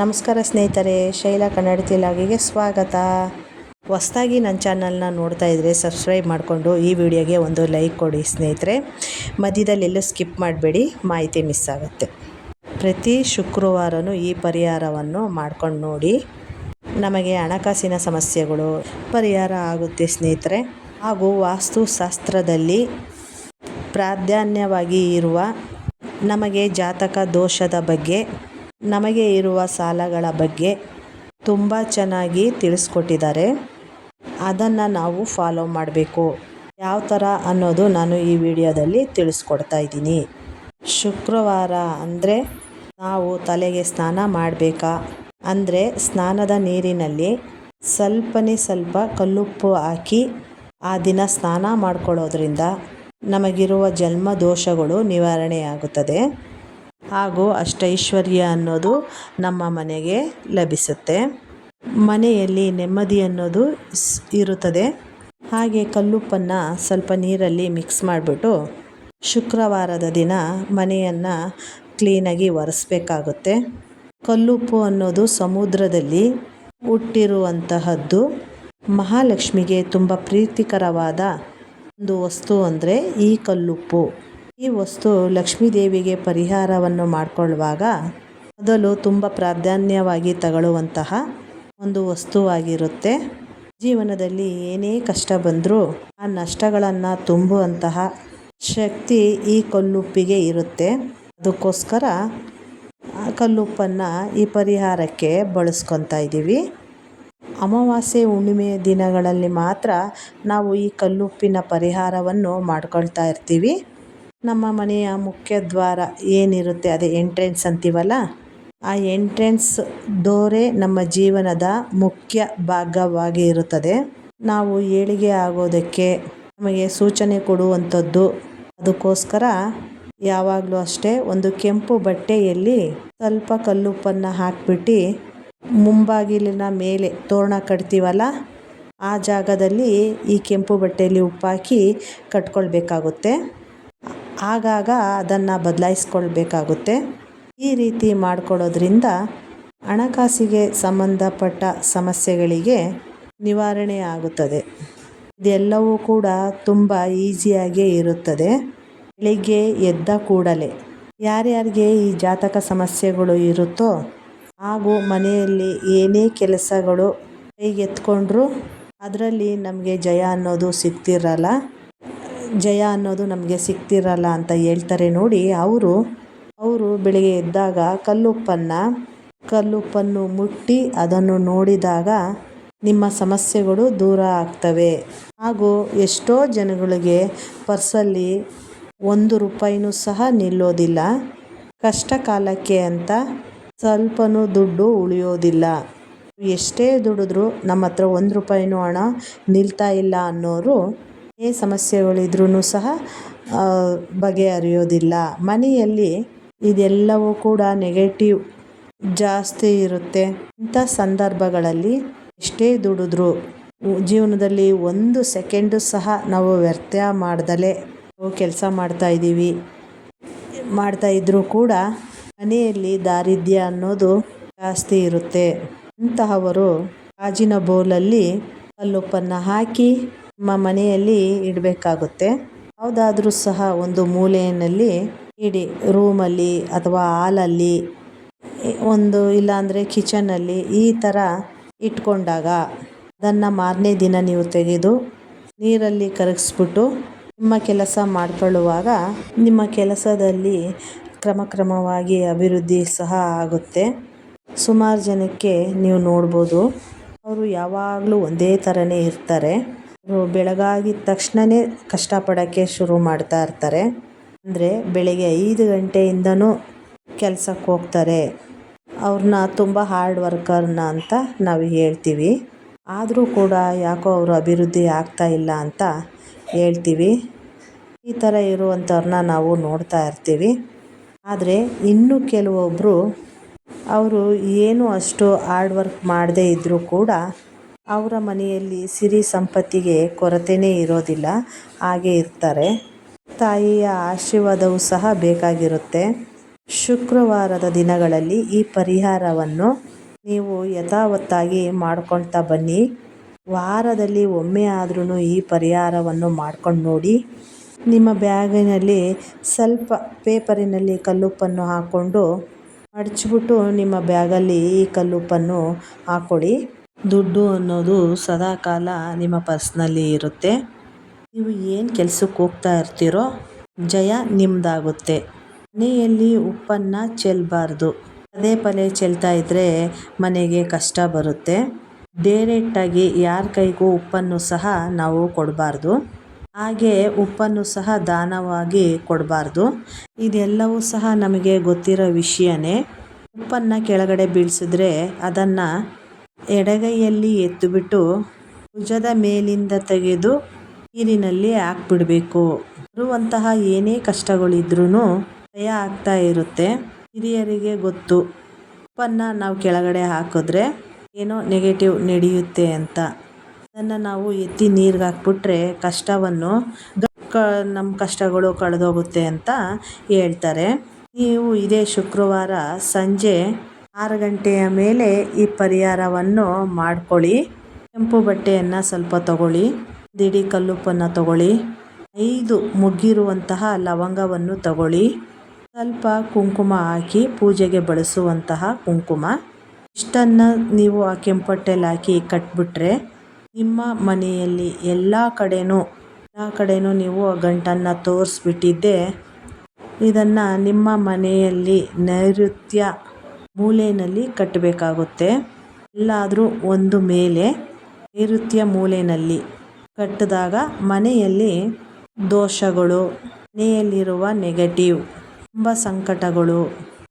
ನಮಸ್ಕಾರ ಸ್ನೇಹಿತರೆ, ಶೈಲಾ ಕನ್ನಡ ಲಾಗಿಗೆ ಸ್ವಾಗತ. ಹೊಸ್ದಾಗಿ ನನ್ನ ಚಾನಲ್ನ ನೋಡ್ತಾ ಇದ್ದರೆ ಸಬ್ಸ್ಕ್ರೈಬ್ ಮಾಡಿಕೊಂಡು ಈ ವಿಡಿಯೋಗೆ ಒಂದು ಲೈಕ್ ಕೊಡಿ ಸ್ನೇಹಿತರೆ. ಮಧ್ಯದಲ್ಲಿ ಎಲ್ಲೂ ಸ್ಕಿಪ್ ಮಾಡಬೇಡಿ, ಮಾಹಿತಿ ಮಿಸ್ ಆಗುತ್ತೆ. ಪ್ರತಿ ಶುಕ್ರವಾರನೂ ಈ ಪರಿಹಾರವನ್ನು ಮಾಡ್ಕೊಂಡು ನೋಡಿ. ನಮಗೆ ಹಣಕಾಸಿನ ಸಮಸ್ಯೆಗಳು ಪರಿಹಾರ ಆಗುತ್ತೆ ಸ್ನೇಹಿತರೆ. ಹಾಗೂ ವಾಸ್ತುಶಾಸ್ತ್ರದಲ್ಲಿ ಪ್ರಾಧಾನ್ಯವಾಗಿ ಇರುವ ನಮಗೆ ಜಾತಕ ದೋಷದ ಬಗ್ಗೆ ನಮಗೆ ಇರುವ ಸಾಲಗಳ ಬಗ್ಗೆ ತುಂಬ ಚೆನ್ನಾಗಿ ತಿಳಿಸ್ಕೊಟ್ಟಿದ್ದಾರೆ. ಅದನ್ನು ನಾವು ಫಾಲೋ ಮಾಡಬೇಕು. ಯಾವ ಥರ ಅನ್ನೋದು ನಾನು ಈ ವಿಡಿಯೋದಲ್ಲಿ ತಿಳಿಸ್ಕೊಡ್ತಾ ಇದ್ದೀನಿ. ಶುಕ್ರವಾರ ಅಂದರೆ ನಾವು ತಲೆಗೆ ಸ್ನಾನ ಮಾಡಬೇಕಾ? ಅಂದರೆ ಸ್ನಾನದ ನೀರಿನಲ್ಲಿ ಸ್ವಲ್ಪನೇ ಸ್ವಲ್ಪ ಕಲ್ಲುಪ್ಪು ಹಾಕಿ ಆ ದಿನ ಸ್ನಾನ ಮಾಡ್ಕೊಳ್ಳೋದ್ರಿಂದ ನಮಗಿರುವ ಜನ್ಮ ದೋಷಗಳು ನಿವಾರಣೆಯಾಗುತ್ತದೆ. ಹಾಗೂ ಅಷ್ಟೈಶ್ವರ್ಯ ಅನ್ನೋದು ನಮ್ಮ ಮನೆಗೆ ಲಭಿಸುತ್ತೆ. ಮನೆಯಲ್ಲಿ ನೆಮ್ಮದಿ ಅನ್ನೋದು ಇರುತ್ತದೆ. ಹಾಗೆ ಕಲ್ಲುಪ್ಪನ್ನು ಸ್ವಲ್ಪ ನೀರಲ್ಲಿ ಮಿಕ್ಸ್ ಮಾಡಿಬಿಟ್ಟು ಶುಕ್ರವಾರದ ದಿನ ಮನೆಯನ್ನು ಕ್ಲೀನಾಗಿ ಒರೆಸ್ಬೇಕಾಗುತ್ತೆ. ಕಲ್ಲುಪ್ಪು ಅನ್ನೋದು ಸಮುದ್ರದಲ್ಲಿ ಹುಟ್ಟಿರುವಂತಹದ್ದು. ಮಹಾಲಕ್ಷ್ಮಿಗೆ ತುಂಬ ಪ್ರೀತಿಕರವಾದ ಒಂದು ವಸ್ತು ಅಂದರೆ ಈ ಕಲ್ಲುಪ್ಪು. ಈ ವಸ್ತು ಲಕ್ಷ್ಮೀದೇವಿಗೆ ಪರಿಹಾರವನ್ನು ಮಾಡಿಕೊಳ್ಳುವಾಗ ಮೊದಲು ತುಂಬ ಪ್ರಾಧಾನ್ಯವಾಗಿ ತಗೊಳ್ಳುವಂತಹ ಒಂದು ವಸ್ತುವಾಗಿರುತ್ತೆ. ಜೀವನದಲ್ಲಿ ಏನೇ ಕಷ್ಟ ಬಂದರೂ ಆ ನಷ್ಟಗಳನ್ನು ತುಂಬುವಂತಹ ಶಕ್ತಿ ಈ ಕಲ್ಲುಪ್ಪಿಗೆ ಇರುತ್ತೆ. ಅದಕ್ಕೋಸ್ಕರ ಆ ಕಲ್ಲುಪ್ಪನ್ನು ಈ ಪರಿಹಾರಕ್ಕೆ ಬಳಸ್ಕೊತಾ ಇದ್ದೀವಿ. ಅಮಾವಾಸ್ಯೆ ಹುಣ್ಣಿಮೆಯ ದಿನಗಳಲ್ಲಿ ಮಾತ್ರ ನಾವು ಈ ಕಲ್ಲುಪ್ಪಿನ ಪರಿಹಾರವನ್ನು ಮಾಡ್ಕೊಳ್ತಾ ಇರ್ತೀವಿ. ನಮ್ಮ ಮನೆಯ ಮುಖ್ಯ ದ್ವಾರ ಏನಿರುತ್ತೆ, ಅದೇ ಎಂಟ್ರೆನ್ಸ್ ಅಂತೀವಲ್ಲ? ಆ ಎಂಟ್ರೆನ್ಸ್ ಡೋರೇ ನಮ್ಮ ಜೀವನದ ಮುಖ್ಯ ಭಾಗವಾಗಿ ಇರುತ್ತದೆ ನಾವು ಏಳಿಗೆ ಆಗೋದಕ್ಕೆ ನಮಗೆ ಸೂಚನೆ ಕೊಡುವಂಥದ್ದು ಅದಕ್ಕೋಸ್ಕರ ಯಾವಾಗಲೂ ಅಷ್ಟೇ ಒಂದು ಕೆಂಪು ಬಟ್ಟೆಯಲ್ಲಿ ಸ್ವಲ್ಪ ಕಲ್ಲುಪ್ಪನ್ನು ಹಾಕ್ಬಿಟ್ಟು ಮುಂಬಾಗಿಲಿನ ಮೇಲೆ ತೋರಣ ಕಟ್ತೀವಲ್ಲ, ಆ ಜಾಗದಲ್ಲಿ ಈ ಕೆಂಪು ಬಟ್ಟೆಯಲ್ಲಿ ಉಪ್ಪಾಕಿ ಕಟ್ಕೊಳ್ಬೇಕಾಗುತ್ತೆ. ಆಗಾಗ ಅದನ್ನು ಬದಲಾಯಿಸ್ಕೊಳ್ಬೇಕಾಗುತ್ತೆ. ಈ ರೀತಿ ಮಾಡಿಕೊಳ್ಳೋದ್ರಿಂದ ಹಣಕಾಸಿಗೆ ಸಂಬಂಧಪಟ್ಟ ಸಮಸ್ಯೆಗಳಿಗೆ ನಿವಾರಣೆ ಆಗುತ್ತದೆ. ಇದೆಲ್ಲವೂ ಕೂಡ ತುಂಬ ಈಸಿಯಾಗೇ ಇರುತ್ತದೆ. ಬೆಳಿಗ್ಗೆ ಎದ್ದ ಕೂಡಲೇ ಯಾರ್ಯಾರಿಗೆ ಈ ಜಾತಕ ಸಮಸ್ಯೆಗಳು ಇರುತ್ತೋ ಹಾಗೂ ಮನೆಯಲ್ಲಿ ಏನೇ ಕೆಲಸಗಳು ಕೈಗೆತ್ಕೊಂಡ್ರೂ ಅದರಲ್ಲಿ ನಮಗೆ ಜಯ ಅನ್ನೋದು ಸಿಗ್ತಿರಲ್ಲ. ಜಯ ಅನ್ನೋದು ನಮಗೆ ಸಿಗ್ತಿರಲ್ಲ ಅಂತ ಹೇಳ್ತಾರೆ ನೋಡಿ, ಅವರು ಅವರು ಬೆಳಿಗ್ಗೆ ಎದ್ದಾಗ ಕಲ್ಲುಪ್ಪನ್ನು ಕಲ್ಲುಪ್ಪನ್ನು ಮುಟ್ಟಿ ಅದನ್ನು ನೋಡಿದಾಗ ನಿಮ್ಮ ಸಮಸ್ಯೆಗಳು ದೂರ ಆಗ್ತವೆ. ಹಾಗೂ ಎಷ್ಟೋ ಜನಗಳಿಗೆ ಪರ್ಸಲ್ಲಿ ಒಂದು ರೂಪಾಯಿನೂ ಸಹ ನಿಲ್ಲೋದಿಲ್ಲ. ಕಷ್ಟ ಕಾಲಕ್ಕೆ ಅಂತ ಸ್ವಲ್ಪನೂ ದುಡ್ಡು ಉಳಿಯೋದಿಲ್ಲ. ಎಷ್ಟೇ ದುಡಿದ್ರೂ ನಮ್ಮ ಹತ್ರ ಒಂದು ರೂಪಾಯಿನೂ ಹಣ ನಿಲ್ತಾ ಇಲ್ಲ ಅನ್ನೋರು ಏನೇ ಸಮಸ್ಯೆಗಳಿದ್ರೂ ಸಹ ಬಗೆಹರಿಯೋದಿಲ್ಲ. ಮನೆಯಲ್ಲಿ ಇದೆಲ್ಲವೂ ಕೂಡ ನೆಗೆಟಿವ್ ಜಾಸ್ತಿ ಇರುತ್ತೆ. ಇಂಥ ಸಂದರ್ಭಗಳಲ್ಲಿ ಎಷ್ಟೇ ದುಡಿದ್ರು ಜೀವನದಲ್ಲಿ ಒಂದು ಸೆಕೆಂಡು ಸಹ ನಾವು ವ್ಯರ್ಥ ಮಾಡ್ದಲೇ ಕೆಲಸ ಮಾಡ್ತಾಯಿದ್ದೀವಿ ಮಾಡ್ತಾಯಿದ್ರೂ ಕೂಡ ಮನೆಯಲ್ಲಿ ದಾರಿದ್ರ್ಯ ಅನ್ನೋದು ಜಾಸ್ತಿ ಇರುತ್ತೆ. ಇಂತಹವರು ಗಾಜಿನ ಬೌಲಲ್ಲಿ ಕಲ್ಲುಪ್ಪನ್ನು ಹಾಕಿ ನಿಮ್ಮ ಮನೆಯಲ್ಲಿ ಇಡಬೇಕಾಗುತ್ತೆ. ಯಾವುದಾದ್ರೂ ಸಹ ಒಂದು ಮೂಲೆಯಲ್ಲಿ ಇಡಿ, ರೂಮಲ್ಲಿ ಅಥವಾ ಹಾಲಲ್ಲಿ, ಒಂದು ಇಲ್ಲಾಂದರೆ ಕಿಚನಲ್ಲಿ ಈ ಥರ ಇಟ್ಕೊಂಡಾಗ ಅದನ್ನು ಮಾರನೇ ದಿನ ನೀವು ತೆಗೆದು ನೀರಲ್ಲಿ ಕರಗಿಸ್ಬಿಟ್ಟು ನಿಮ್ಮ ಕೆಲಸ ಮಾಡಿಕೊಳ್ಳುವಾಗ ನಿಮ್ಮ ಕೆಲಸದಲ್ಲಿ ಕ್ರಮಕ್ರಮವಾಗಿ ಅಭಿವೃದ್ಧಿ ಸಹ ಆಗುತ್ತೆ. ಸುಮಾರು ಜನಕ್ಕೆ ನೀವು ನೋಡ್ಬೋದು. ಅವರು ಯಾವಾಗಲೂ ಒಂದೇ ಥರನೇ ಇರ್ತಾರೆ. ಬೆಳಗಾಗಿದ ತಕ್ಷಣನೇ ಕಷ್ಟಪಡೋಕ್ಕೆ ಶುರು ಮಾಡ್ತಾ ಇರ್ತಾರೆ. ಅಂದರೆ ಬೆಳಗ್ಗೆ ಐದು ಗಂಟೆಯಿಂದನೂ ಕೆಲಸಕ್ಕೆ ಹೋಗ್ತಾರೆ. ಅವ್ರನ್ನ ತುಂಬ ಹಾರ್ಡ್ ವರ್ಕರ್ನ ಅಂತ ನಾವು ಹೇಳ್ತೀವಿ. ಆದರೂ ಕೂಡ ಯಾಕೋ ಅವರು ಅಭಿವೃದ್ಧಿ ಆಗ್ತಾ ಇಲ್ಲ ಅಂತ ಹೇಳ್ತೀವಿ. ಈ ಥರ ಇರುವಂಥವ್ರನ್ನ ನಾವು ನೋಡ್ತಾ ಇರ್ತೀವಿ. ಆದರೆ ಇನ್ನು ಕೆಲವೊಬ್ಬರು ಅವರು ಏನು ಅಷ್ಟು ಹಾರ್ಡ್ ವರ್ಕ್ ಮಾಡದೇ ಇದ್ದರೂ ಕೂಡ ಅವರ ಮನೆಯಲ್ಲಿ ಸಿರಿ ಸಂಪತ್ತಿಗೆ ಕೊರತೆಯೇ ಇರೋದಿಲ್ಲ, ಹಾಗೆ ಇರ್ತಾರೆ. ತಾಯಿಯ ಆಶೀರ್ವಾದವೂ ಸಹ ಬೇಕಾಗಿರುತ್ತೆ. ಶುಕ್ರವಾರದ ದಿನಗಳಲ್ಲಿ ಈ ಪರಿಹಾರವನ್ನು ನೀವು ಯಥಾವತ್ತಾಗಿ ಮಾಡ್ಕೊಳ್ತಾ ಬನ್ನಿ. ವಾರದಲ್ಲಿ ಒಮ್ಮೆ ಆದ್ರೂ ಈ ಪರಿಹಾರವನ್ನು ಮಾಡ್ಕೊಂಡು ನೋಡಿ. ನಿಮ್ಮ ಬ್ಯಾಗಿನಲ್ಲಿ ಸ್ವಲ್ಪ ಪೇಪರಿನಲ್ಲಿ ಕಲ್ಲುಪ್ಪನ್ನು ಹಾಕ್ಕೊಂಡು ಮಡಚಿಬಿಟ್ಟು ನಿಮ್ಮ ಬ್ಯಾಗಲ್ಲಿ ಈ ಕಲ್ಲುಪ್ಪನ್ನು ಹಾಕ್ಕೊಳ್ಳಿ ದುಡ್ಡು ಅನ್ನೋದು ಸದಾಕಾಲ ನಿಮ್ಮ ಪರ್ಸ್ನಲ್ಲಿ ಇರುತ್ತೆ. ನೀವು ಏನು ಕೆಲಸಕ್ಕೆ ಹೋಗ್ತಾ ಇರ್ತೀರೋ ಜಯ ನಿಮ್ಮದಾಗುತ್ತೆ ಮನೆಯಲ್ಲಿ ಉಪ್ಪನ್ನು ಚೆಲ್ಲಬಾರ್ದು ಪದೇ ಪದೇ ಚೆಲ್ತಾ ಇದ್ದರೆ ಮನೆಗೆ ಕಷ್ಟ ಬರುತ್ತೆ. ಡೈರೆಕ್ಟಾಗಿ ಯಾರ ಕೈಗೂ ಉಪ್ಪನ್ನು ಸಹ ನಾವು ಕೊಡಬಾರ್ದು. ಹಾಗೆ ಉಪ್ಪನ್ನು ಸಹ ದಾನವಾಗಿ ಕೊಡಬಾರ್ದು. ಇದೆಲ್ಲವೂ ಸಹ ನಮಗೆ ಗೊತ್ತಿರೋ ವಿಷಯನೇ. ಉಪ್ಪನ್ನು ಕೆಳಗಡೆ ಬೀಳಿಸಿದ್ರೆ ಅದನ್ನು ಎಡಗೈಯಲ್ಲಿ ಎತ್ತಿಬಿಟ್ಟು ಭುಜದ ಮೇಲಿಂದ ತೆಗೆದು ನೀರಿನಲ್ಲಿ ಹಾಕ್ಬಿಡಬೇಕು. ಬರುವಂತಹ ಏನೇ ಕಷ್ಟಗಳಿದ್ರೂ ಭಯ ಆಗ್ತಾ ಇರುತ್ತೆ. ಹಿರಿಯರಿಗೆ ಗೊತ್ತು. ಉಪ್ಪನ್ನು ನಾವು ಕೆಳಗಡೆ ಹಾಕಿದ್ರೆ ಏನೋ ನೆಗೆಟಿವ್ ನಡೆಯುತ್ತೆ ಅಂತ. ಅದನ್ನು ನಾವು ಎತ್ತಿ ನೀರಿಗೆ ಹಾಕ್ಬಿಟ್ರೆ ಕಷ್ಟವನ್ನು ಕ ನಮ್ಮ ಕಷ್ಟಗಳು ಕಳೆದೋಗುತ್ತೆ ಅಂತ ಹೇಳ್ತಾರೆ. ನೀವು ಇದೇ ಶುಕ್ರವಾರ ಸಂಜೆ ಆರು ಗಂಟೆಯ ಮೇಲೆ ಈ ಪರಿಹಾರವನ್ನು ಮಾಡ್ಕೊಳ್ಳಿ. ಕೆಂಪು ಬಟ್ಟೆಯನ್ನು ಸ್ವಲ್ಪ ತಗೊಳ್ಳಿ. ದಿಡಿ ಕಲ್ಲುಪ್ಪನ್ನು ತಗೊಳ್ಳಿ. ಐದು ಮುಗ್ಗಿರುವಂತಹ ಲವಂಗವನ್ನು ತಗೊಳ್ಳಿ. ಸ್ವಲ್ಪ ಕುಂಕುಮ ಹಾಕಿ ಪೂಜೆಗೆ ಬಳಸುವಂತಹ ಕುಂಕುಮ. ಇಷ್ಟನ್ನು ನೀವು ಆ ಕೆಂಪಟ್ಟೆಲಿ ಹಾಕಿ ಕಟ್ಬಿಟ್ರೆ ನಿಮ್ಮ ಮನೆಯಲ್ಲಿ ಎಲ್ಲ ಕಡೆಯೂ ಎಲ್ಲ ಕಡೆಯೂ ನೀವು ಆ ಗಂಟನ್ನು ತೋರಿಸ್ಬಿಟ್ಟಿದ್ದೆ. ಇದನ್ನು ನಿಮ್ಮ ಮನೆಯಲ್ಲಿ ನೈಋತ್ಯ ಮೂಲೆಯಲ್ಲಿ ಕಟ್ಟಬೇಕಾಗುತ್ತೆ. ಎಲ್ಲಾದರೂ ಒಂದು ಮೇಲೆ ನೈಋತ್ಯ ಮೂಲೆಯಲ್ಲಿ ಕಟ್ಟಿದಾಗ ಮನೆಯಲ್ಲಿ ದೋಷಗಳು, ಮನೆಯಲ್ಲಿರುವ ನೆಗೆಟಿವ್ ತುಂಬ ಸಂಕಟಗಳು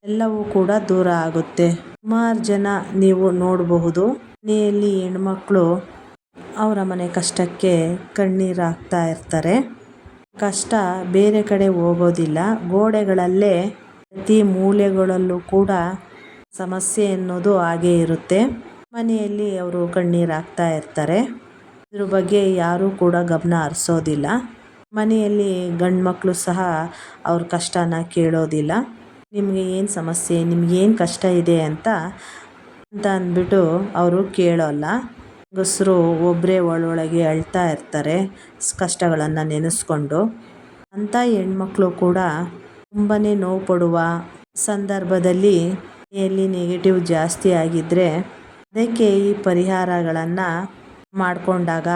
ಎಲ್ಲವೂ ಕೂಡ ದೂರ ಆಗುತ್ತೆ. ಸುಮಾರು ಜನ ನೀವು ನೋಡಬಹುದು. ಮನೆಯಲ್ಲಿ ಹೆಣ್ಮಕ್ಳು ಅವರ ಮನೆ ಕಷ್ಟಕ್ಕೆ ಕಣ್ಣೀರು ಹಾಕ್ತಾ ಇರ್ತಾರೆ. ಕಷ್ಟ ಬೇರೆ ಕಡೆ ಹೋಗೋದಿಲ್ಲ. ಗೋಡೆಗಳಲ್ಲೇ ಪ್ರತಿ ಮೂಲೆಗಳಲ್ಲೂ ಕೂಡ ಸಮಸ್ಯೆ ಅನ್ನೋದು ಹಾಗೇ ಇರುತ್ತೆ. ಮನೆಯಲ್ಲಿ ಅವರು ಕಣ್ಣೀರು ಹಾಕ್ತಾ ಇರ್ತಾರೆ. ಇದ್ರ ಬಗ್ಗೆ ಯಾರೂ ಕೂಡ ಗಮನ ಹರಿಸೋದಿಲ್ಲ. ಮನೆಯಲ್ಲಿ ಗಂಡು ಮಕ್ಕಳು ಸಹ ಅವ್ರ ಕಷ್ಟನ ಕೇಳೋದಿಲ್ಲ. ನಿಮಗೆ ಏನು ಸಮಸ್ಯೆ ನಿಮ್ಗೇನು ಕಷ್ಟ ಇದೆ ಅಂತ ಅಂತ ಅಂದ್ಬಿಟ್ಟು ಅವರು ಕೇಳೋಲ್ಲ. ಗಸರು ಒಬ್ಬರೇ ಒಳೊಳಗೆ ಅಳ್ತಾ ಇರ್ತಾರೆ ಕಷ್ಟಗಳನ್ನು ನೆನೆಸ್ಕೊಂಡು. ಅಂಥ ಹೆಣ್ಮಕ್ಳು ಕೂಡ ತುಂಬಾ ನೋವು ಪಡುವ ಸಂದರ್ಭದಲ್ಲಿ ಎಲ್ಲಿ ನೆಗೆಟಿವ್ ಜಾಸ್ತಿ ಆಗಿದ್ದರೆ ಅದಕ್ಕೆ ಈ ಪರಿಹಾರಗಳನ್ನು ಮಾಡಿಕೊಂಡಾಗ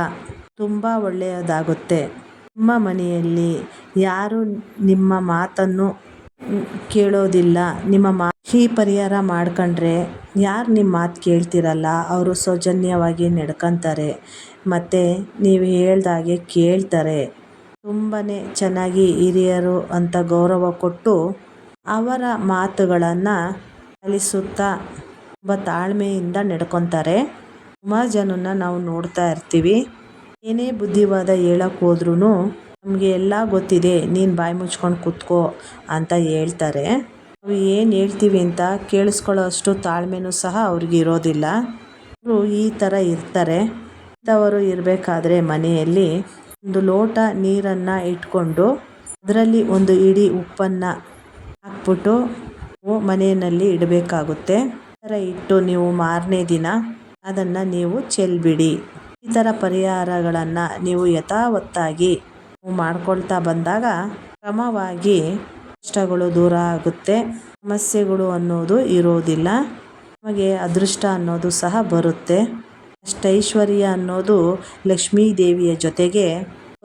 ತುಂಬ ಒಳ್ಳೆಯದಾಗುತ್ತೆ. ನಿಮ್ಮ ಮನೆಯಲ್ಲಿ ಯಾರು ನಿಮ್ಮ ಮಾತನ್ನು ಕೇಳೋದಿಲ್ಲ, ನಿಮ್ಮ ಮಾ, ಈ ಪರಿಹಾರ ಮಾಡ್ಕೊಂಡ್ರೆ ಯಾರು ನಿಮ್ಮ ಮಾತು ಕೇಳ್ತಿರಲ್ಲ, ಅವರು ಸೌಜನ್ಯವಾಗಿ ನಡ್ಕೊತಾರೆ, ಮತ್ತು ನೀವು ಹೇಳ್ದಾಗೆ ಕೇಳ್ತಾರೆ. ತುಂಬಾ ಚೆನ್ನಾಗಿ ಹಿರಿಯರು ಅಂತ ಗೌರವ ಕೊಟ್ಟು ಅವರ ಮಾತುಗಳನ್ನು ಪಾಲಿಸುತ್ತಾ ತುಂಬ ತಾಳ್ಮೆಯಿಂದ ನಡ್ಕೊತಾರೆ. ಸುಮಾರು ಜನನ ನಾವು ನೋಡ್ತಾ ಇರ್ತೀವಿ. ಏನೇ ಬುದ್ಧಿವಾದ ಹೇಳಕ್ಕೆ ಹೋದ್ರೂ ನಮಗೆ ಎಲ್ಲ ಗೊತ್ತಿದೆ, ನೀನು ಬಾಯಿ ಮುಚ್ಕೊಂಡು ಕೂತ್ಕೋ ಅಂತ ಹೇಳ್ತಾರೆ. ನಾವು ಏನು ಹೇಳ್ತೀವಿ ಅಂತ ಕೇಳಿಸ್ಕೊಳ್ಳೋ ಅಷ್ಟು ತಾಳ್ಮೆನೂ ಸಹ ಅವ್ರಿಗೆ ಇರೋದಿಲ್ಲ. ಅವರು ಈ ಥರ ಇರ್ತಾರೆ. ಇಂಥವರು ಇರಬೇಕಾದ್ರೆ ಮನೆಯಲ್ಲಿ ಒಂದು ಲೋಟ ನೀರನ್ನು ಇಟ್ಕೊಂಡು ಅದರಲ್ಲಿ ಒಂದು ಇಡೀ ಉಪ್ಪನ್ನು ಹಾಕ್ಬಿಟ್ಟು ಮನೆಯಲ್ಲಿ ಇಡಬೇಕಾಗುತ್ತೆ. ಈ ಥರ ಇಟ್ಟು ನೀವು ಮಾರನೇ ದಿನ ಅದನ್ನು ನೀವು ಚೆಲ್ಬಿಡಿ. ಈ ಥರ ಪರಿಹಾರಗಳನ್ನು ನೀವು ಯಥಾವತ್ತಾಗಿ ಮಾಡ್ಕೊಳ್ತಾ ಬಂದಾಗ ಕ್ರಮವಾಗಿ ಕಷ್ಟಗಳು ದೂರ ಆಗುತ್ತೆ. ಸಮಸ್ಯೆಗಳು ಅನ್ನೋದು ಇರೋದಿಲ್ಲ. ನಮಗೆ ಅದೃಷ್ಟ ಅನ್ನೋದು ಸಹ ಬರುತ್ತೆ. ಅಷ್ಟೈಶ್ವರ್ಯ ಅನ್ನೋದು ಲಕ್ಷ್ಮೀ ದೇವಿಯ ಜೊತೆಗೆ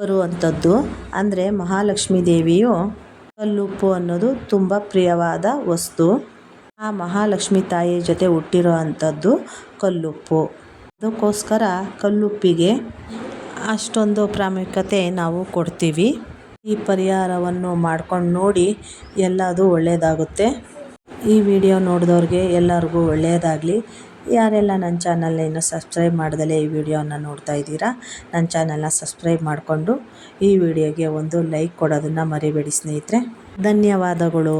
ಬರುವಂಥದ್ದು. ಅಂದರೆ ಮಹಾಲಕ್ಷ್ಮೀ ದೇವಿಯು ಕಲ್ಲುಪ್ಪು ಅನ್ನೋದು ತುಂಬ ಪ್ರಿಯವಾದ ವಸ್ತು. ಆ ಮಹಾಲಕ್ಷ್ಮಿ ತಾಯಿಯ ಜೊತೆ ಹುಟ್ಟಿರೋ ಅಂಥದ್ದು ಕಲ್ಲುಪ್ಪು. ಅದಕ್ಕೋಸ್ಕರ ಕಲ್ಲುಪ್ಪಿಗೆ ಅಷ್ಟೊಂದು ಪ್ರಾಮುಖ್ಯತೆ ನಾವು ಕೊಡ್ತೀವಿ. ಈ ಪರಿಹಾರವನ್ನು ಮಾಡ್ಕೊಂಡು ನೋಡಿ ಎಲ್ಲದೂ ಒಳ್ಳೆಯದಾಗುತ್ತೆ ಈ ವಿಡಿಯೋ ನೋಡಿದವ್ರಿಗೆ ಎಲ್ಲರಿಗೂ ಒಳ್ಳೆಯದಾಗಲಿ ಯಾರೆಲ್ಲ ನನ್ನ ಚಾನಲ್ನ ಇನ್ನೂ ಸಬ್ಸ್ಕ್ರೈಬ್ ಮಾಡ್ದಲೇ ಈ ವಿಡಿಯೋನ ನೋಡ್ತಾ ಇದ್ದೀರಾ, ನನ್ನ ಚಾನಲ್ನ ಸಬ್ಸ್ಕ್ರೈಬ್ ಮಾಡಿಕೊಂಡು ಈ ವಿಡಿಯೋಗೆ ಒಂದು ಲೈಕ್ ಕೊಡೋದನ್ನು ಮರಿಬೇಡಿ ಸ್ನೇಹಿತರೆ. ಧನ್ಯವಾದಗಳು.